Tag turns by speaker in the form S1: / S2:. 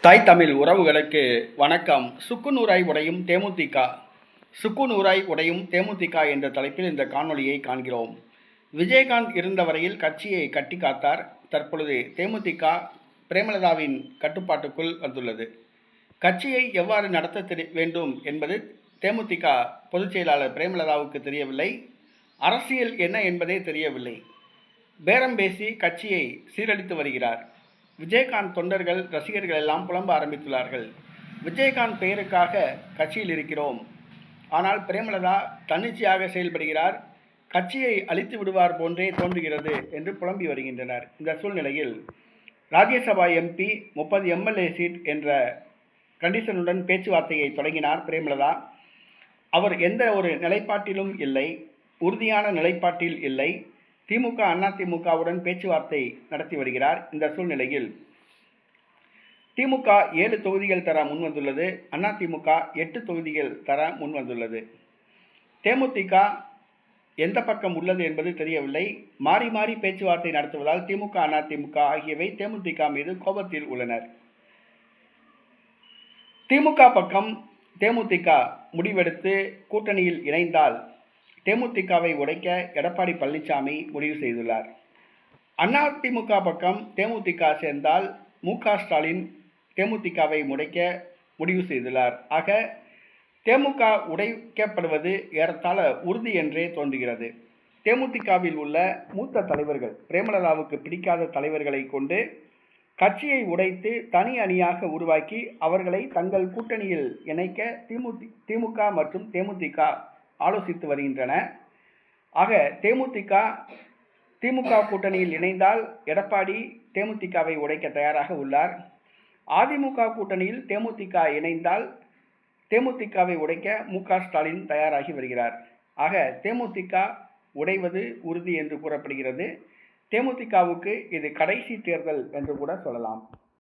S1: தாய் தமிழ் உறவுகளுக்கு வணக்கம். சுக்குநூறாய் உடையும் தேமுதிக. சுக்குநூறாய் உடையும் தேமுதிக என்ற தலைப்பில் இந்த காணொளியை காண்கிறோம். விஜயகாந்த் இருந்த வரையில் கட்சியை கட்டி காத்தார். தற்பொழுது தேமுதிக பிரேமலதாவின் கட்டுப்பாட்டுக்குள் வந்துள்ளது. கட்சியை எவ்வாறு நடத்த தெரி வேண்டும் என்பது தேமுதிக பொதுச் செயலாளர் பிரேமலதாவுக்கு தெரியவில்லை. அரசியல் என்ன என்பதே தெரியவில்லை. பேரம் பேசி கட்சியை சீரழித்து வருகிறார். விஜயகாந்த் தொண்டர்கள் ரசிகர்கள் எல்லாம் புலம்ப ஆரம்பித்துள்ளார்கள். விஜயகாந்த் பெயருக்காக கட்சியில் இருக்கிறோம். ஆனால் பிரேமலதா தன்னிச்சையாக செயல்படுகிறார். கட்சியை அழித்து விடுவார் போன்றே தோன்றுகிறது என்று புலம்பி வருகின்றனர். இந்த சூழ்நிலையில் ராஜ்யசபா எம்பி முப்பது எம்எல்ஏ சீட் என்ற கண்டிஷனுடன் பேச்சுவார்த்தையை தொடங்கினார் பிரேமலதா. அவர் எந்த ஒரு நிலைப்பாட்டிலும் இல்லை உறுதியான நிலைப்பாட்டில் இல்லை. திமுக அண்ணா திமுகவுடன் பேச்சுவார்த்தை நடத்தி வருகிறார் இந்த சூழ்நிலையில். திமுக ஏழு தொகுதிகள் தர முன்வந்துள்ளது. திமுக எட்டு தொகுதிகள் தர முன்வந்துள்ளது. தேமுதிக எந்த பக்கம் உள்ளது என்பது தெரியவில்லை. மாறி மாறி பேச்சுவார்த்தை நடத்துவதால் திமுக அதிமுக ஆகியவை தேமுதிக மீது கோபத்தில் உள்ளனர். திமுக பக்கம் தேமுதிக முடிவெடுத்து கூட்டணியில் இணைந்தால் தேமுதிகவை உடைக்க எடப்பாடி பழனிசாமி முடிவு செய்துள்ளார். அதிமுக பக்கம் தேமுதிக சேர்ந்தால் மு ஸ்டாலின் தேமுதிகவை முடைக்க முடிவு செய்துள்ளார். ஆக தேமுக உடைக்கப்படுவது ஏறத்தாழ உறுதி என்றே தோன்றுகிறது. தேமுதிகவில் உள்ள மூத்த தலைவர்கள் பிரேமலதாவுக்கு பிடிக்காத தலைவர்களை கொண்டு கட்சியை உடைத்து தனி அணியாக உருவாக்கி அவர்களை தங்கள் கூட்டணியில் இணைக்க திமுதி திமுக மற்றும் தேமுதிக ஆலோசித்து வருகின்றன. ஆக தேமுதிக திமுக கூட்டணியில் இணைந்தால் எடப்பாடி தேமுதிகவை உடைக்க தயாராக உள்ளார். அதிமுக கூட்டணியில் தேமுதிக இணைந்தால் தேமுதிகவை உடைக்க மு ஸ்டாலின் தயாராகி வருகிறார். ஆக தேமுதிக உடைவது உறுதி என்று கூறப்படுகிறது. தேமுதிகவுக்கு இது கடைசி தேர்தல் என்று கூட சொல்லலாம்.